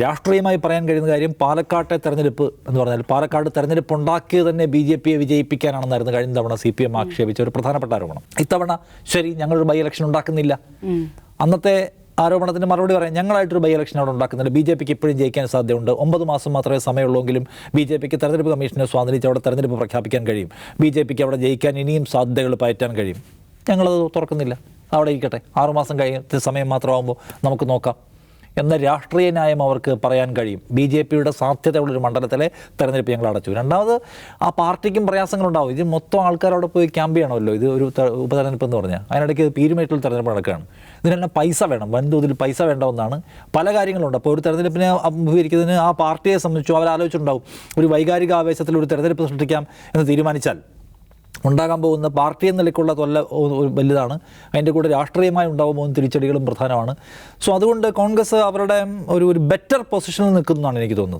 രാഷ്ട്രീയമായി പറയാൻ കഴിയുന്ന കാര്യം പാലക്കാട്ടെ തെരഞ്ഞെടുപ്പ് എന്ന് പറഞ്ഞാൽ പാലക്കാട് തെരഞ്ഞെടുപ്പ് ഉണ്ടാക്കിയത് തന്നെ ബി ജെ പിയെ വിജയിപ്പിക്കാനാണെന്നായിരുന്നു കഴിഞ്ഞ തവണ സി പി എം ആക്ഷേപിച്ച ഒരു പ്രധാനപ്പെട്ട ആരോപണം. ഇത്തവണ ശരി ഞങ്ങളൊരു ബൈ ഇലക്ഷൻ ഉണ്ടാക്കുന്നില്ല അന്നത്തെ ആരോപണത്തിന് മറുപടി പറയാം. ഞങ്ങളായിട്ടൊരു ബൈ ഇലക്ഷൻ അവിടെ ഉണ്ടാക്കുന്നുണ്ട്. ബി ജെ പിക്ക് ഇപ്പോഴും ജയിക്കാൻ സാധ്യതയുണ്ട്. ഒമ്പത് മാസം മാത്രമേ സമയമുള്ളൂവെങ്കിലും ബി ജെ പിക്ക് തെരഞ്ഞെടുപ്പ് കമ്മീഷനെ സ്വാധീനിച്ച് അവിടെ തെരഞ്ഞെടുപ്പ് പ്രഖ്യാപിക്കാൻ കഴിയും. ബി ജെ പിക്ക് അവിടെ ജയിക്കാൻ ഇനിയും സാധ്യതകൾ പയറ്റാൻ കഴിയും. ഞങ്ങളത് തുറക്കുന്നില്ല. അവിടെ ഇരിക്കട്ടെ. ആറുമാസം കഴിയുന്ന സമയം മാത്രമാകുമ്പോൾ നമുക്ക് നോക്കാം. എന്ന രാഷ്ട്രീയ ന്യായം അവർക്ക് പറയാൻ കഴിയും. ബി ജെ പിയുടെ സാധ്യതയുള്ള ഒരു മണ്ഡലത്തിലെ തെരഞ്ഞെടുപ്പ് ഞങ്ങൾ അടച്ചു. രണ്ടാമത് ആ പാർട്ടിക്കും പ്രയാസങ്ങളുണ്ടാവും. ഇത് മൊത്തം ആൾക്കാർ അവിടെ പോയി ക്യാമ്പ് ചെയ്യണമല്ലോ. ഇത് ഒരു ഉപതെരഞ്ഞെടുപ്പ് എന്ന് പറഞ്ഞാൽ. അതിനിടയ്ക്ക് പീരുമേറ്റിൽ തെരഞ്ഞെടുപ്പ് നടക്കുകയാണ്. ഇതിനെല്ലാം പൈസ വേണം. വൻതോതിൽ പൈസ വേണ്ട ഒന്നാണ് പല കാര്യങ്ങളുണ്ട്. അപ്പോൾ ഒരു തെരഞ്ഞെടുപ്പിനെ അഭിമുഖീകരിക്കുന്നതിന് ആ പാർട്ടിയെ സംബന്ധിച്ചു അവർ ആലോചിച്ചിട്ടുണ്ടാവും. ഒരു വൈകാരിക ആവേശത്തിൽ ഒരു തെരഞ്ഞെടുപ്പ് സൃഷ്ടിക്കാം എന്ന് തീരുമാനിച്ചാൽ. ഉണ്ടാകാൻ പോകുന്ന പാർട്ടി എന്ന നിലയ്ക്കുള്ള തൊല്ല വലുതാണ്. അതിന്റെ കൂടെ രാഷ്ട്രീയമായി ഉണ്ടാകാൻ പോകുന്ന തിരിച്ചടികളും പ്രധാനമാണ്. സോ അതുകൊണ്ട് കോൺഗ്രസ് അവരുടെ ഒരു ഒരു ബെറ്റർ പൊസിഷനിൽ നിൽക്കുന്നതാണ് എനിക്ക് തോന്നുന്നത്.